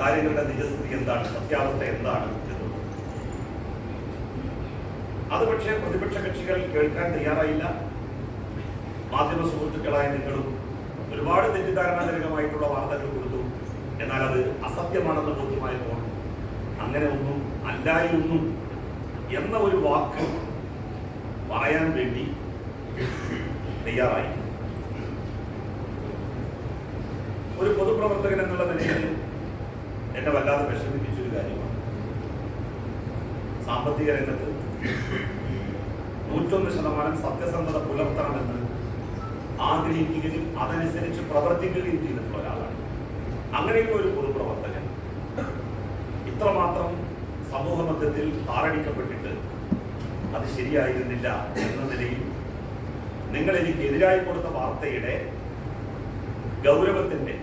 കാര്യങ്ങളുടെ നിജസ്ഥിതി എന്താണ്? സത്യാവസ്ഥ എന്താണ് അത് പക്ഷേ പ്രതിപക്ഷ കക്ഷികൾ കേൾക്കാൻ തയ്യാറായില്ല. മാധ്യമ സുഹൃത്തുക്കളായ നിങ്ങളും ഒരുപാട് തെറ്റിദ്ധാരണാജനകമായിട്ടുള്ള വാർത്തകൾ കൊടുത്തു. എന്നാൽ അത് അസത്യമാണെന്ന് ബോധ്യമായപ്പോൾ അങ്ങനെ ഒന്നും അല്ലായിരുന്നു എന്ന ഒരു വാക്ക് പറയാൻ വേണ്ടി തയ്യാറായി. ഒരു പൊതുപ്രവർത്തകൻ എന്നുള്ള എന്നെ വല്ലാതെ വിഷമിപ്പിച്ചൊരു കാര്യമാണ്. സാമ്പത്തിക രംഗത്ത് നൂറ്റൊന്ന് ശതമാനം സത്യസന്ധത പുലർത്തണമെന്ന് ആഗ്രഹിക്കുകയും അതനുസരിച്ച് പ്രവർത്തിക്കുകയും ചെയ്തിട്ടുള്ള ഒരാളാണ്. അങ്ങനെയുള്ള ഒരു പൊതുപ്രവർത്തകൻ ഇത്രമാത്രം സമൂഹ മധ്യത്തിൽ താറടിക്കപ്പെട്ടിട്ട് അത് ശരിയായിരുന്നില്ല എന്ന നിലയിൽ നിങ്ങൾ എനിക്ക് എതിരായി കൊടുത്ത വാർത്തയുടെ ഗൗരവത്തിന്റെ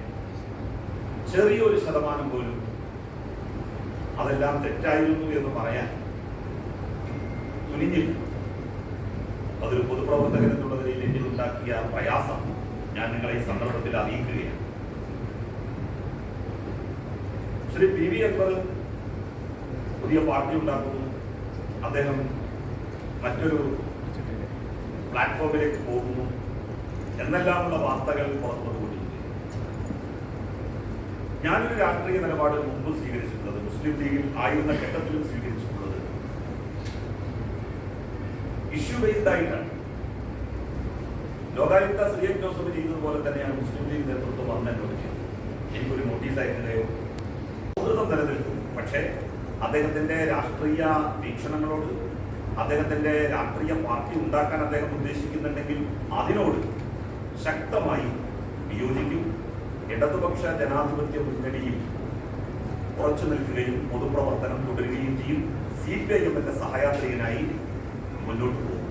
ചെറിയൊരു ശതമാനം പോലും അതെല്ലാം തെറ്റായിരുന്നു എന്ന് പറയാൻ തുനിഞ്ഞില്ല. അതൊരു പൊതുപ്രവർത്തകൻ എന്നുള്ള നിലയിൽ എന്നിൽ ഉണ്ടാക്കിയ പ്രയാസം ഞാൻ നിങ്ങളെ ഈ സന്ദർഭത്തിൽ അറിയിക്കുകയാണ്. ശ്രീ പി വി അക്ബർ പുതിയ പാർട്ടി ഉണ്ടാക്കുന്നു. അദ്ദേഹം മറ്റൊരു പ്ലാറ്റ്ഫോമിലേക്ക് പോകുന്നു. എന്നെല്ലാമുള്ള വാർത്തകൾ പുറത്തു വന്നുകൊണ്ടിരിക്കുന്നു ഞാനൊരു രാഷ്ട്രീയ നിലപാട് മുമ്പ് സ്വീകരിച്ചിട്ടുള്ളത് മുസ്ലിം ലീഗിൽ ആയിരുന്ന ഘട്ടത്തിലും സ്വീകരിച്ചിട്ടുള്ളത്. ഇഷ്യൂ ബേസ്ഡ് ആയിട്ടാണ്. ലോകായുക്ത ശ്രീ എം ജോസഫ് ചെയ്തതുപോലെ തന്നെയാണ് മുസ്ലിം ലീഗ് നേതൃത്വം അന്ന് എന്നോട് എനിക്കൊരു നോട്ടീസ് അയക്കുകയോ സൗഹൃദം നിലനിൽക്കും പക്ഷേ അദ്ദേഹത്തിന്റെ രാഷ്ട്രീയ വീക്ഷണങ്ങളോട് അദ്ദേഹത്തിന്റെ രാഷ്ട്രീയ പാർട്ടി ഉണ്ടാക്കാൻ അദ്ദേഹം ഉദ്ദേശിക്കുന്നുണ്ടെങ്കിൽ അതിനോട് ശക്തമായി വിയോജിക്കും. ഇടതുപക്ഷ ജനാധിപത്യ മുന്നണിയിൽ ഉറച്ചു നിൽക്കുകയും പൊതുപ്രവർത്തനം തുടരുകയും ചെയ്യും. സി പി ഐ എമ്മിന്റെ സഹയാത്രികനായി മുന്നോട്ട് പോകും.